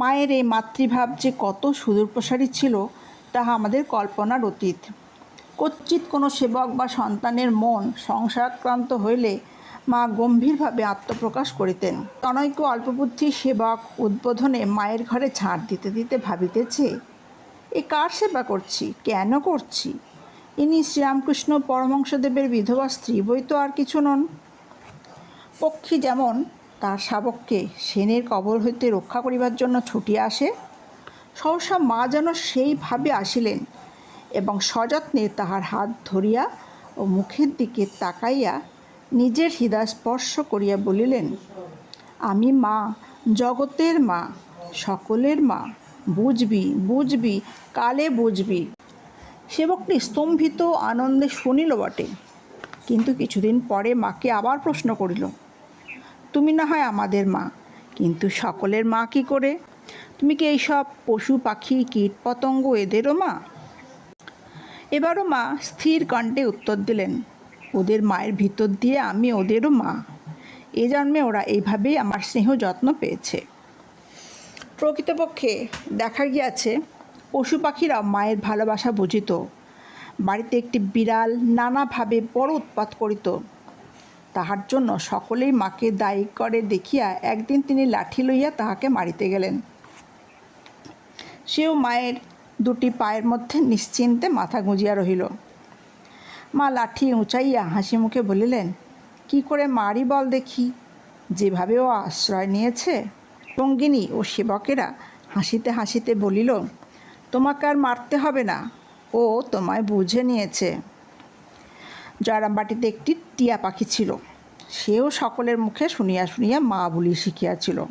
মায়ের এই মাতৃভাব যে কত সুদূরপ্রসারী ছিল, তাহা আমাদের কল্পনার অতীত। কচ্চিৎ কোনো সেবক বা সন্তানের মন সংসারাক্রান্ত হইলে মা গম্ভীরভাবে আত্মপ্রকাশ করিতেন। তনৈক্য অল্পবুদ্ধি সেবক উদ্বোধনে মায়ের ঘরে ঝাড় দিতে দিতে ভাবিতেছে, এ কার সেবা করছি? কেন করছি? ইনি শ্রীরামকৃষ্ণ পরমংশদেবের বিধবা স্ত্রী বই তো আর কিছু নন। পক্ষী যেমন তার শাবককে সেনের কবর হইতে রক্ষা করিবার জন্য ছুটিয়া আসে। সহসা মা যেন সেইভাবে আসিলেন এবং সযত্নে তাহার হাত ধরিয়া ও মুখের দিকে তাকাইয়া নিজের হৃদয় স্পর্শ করিয়া বলিলেন, আমি মা, জগতের মা, সকলের মা, বুঝবি বুঝবি, কালে বুঝবি। সেবকটি স্তম্ভিত আনন্দে শুনিল বটে। কিন্তু কিছুদিন পরে মাকে আবার প্রশ্ন করিল তুমি না হয় আমাদের মা। কিন্তু সকলের মা কি করে? তুমি কি এইসব পশু, পাখি, কীট, পতঙ্গ এদেরও মা? এবারও মা স্থির কণ্ঠে উত্তর দিলেন, ওদের মায়ের ভিতর দিয়ে আমি ওদেরও মা। এ জন্মে ওরা এইভাবেই আমার স্নেহ যত্ন পেয়েছে। প্রকৃতপক্ষে দেখা গিয়াছে, পশু পাখিরা মায়ের ভালোবাসা বুঝিত। বাড়িতে একটি বিড়াল নানাভাবে বড় উৎপাত করিত। তাহার জন্য সকলেই মাকে দায়ী করে দেখিয়া একদিন তিনি লাঠি লইয়া তাহাকে মারিতে গেলেন। সেও মায়ের দুটি পায়ের মধ্যে নিশ্চিন্তে মাথা গুঁজিয়া রহিল। মা লাঠি উঁচাইয়া হাসি মুখে বলিলেন, কি করে মারি বল দেখি, যেভাবে ও আশ্রয় নিয়েছে। সঙ্গিনী ও সেবকেরা হাসিতে হাসিতে বলিল, তোমাকে আর মারতে হবে না, ও তোমায় বুঝে নিয়েছে। জয়রামবাটিতে একটি টিয়া পাখি ছিল। সেও সকলের মুখে শুনিয়া শুনিয়া মা বলি শিখিয়াছিল।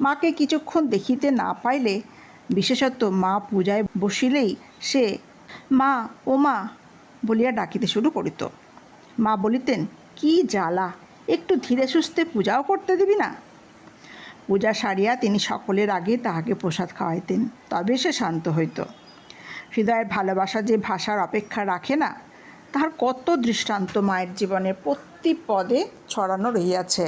মাকে কিছুক্ষণ দেখিতে না পাইলে বিশেষত মা পূজায় বসিলেই সে, মা, ও মা, বলিয়া ডাকিতে শুরু করিত। মা বলিতেন, কি জ্বালা, একটু ধীরে সুস্থে পূজাও করতে দিবি না? পূজা সারিয়া তিনি সকলের আগে তাহাকে প্রসাদ খাওয়াইতেন, তবে সে শান্ত হইত। হৃদয়ের ভালোবাসা যে ভাষার অপেক্ষা রাখে না তাহার কত দৃষ্টান্ত মায়ের জীবনের প্রতি পদে ছড়ানো রহিয়াছে।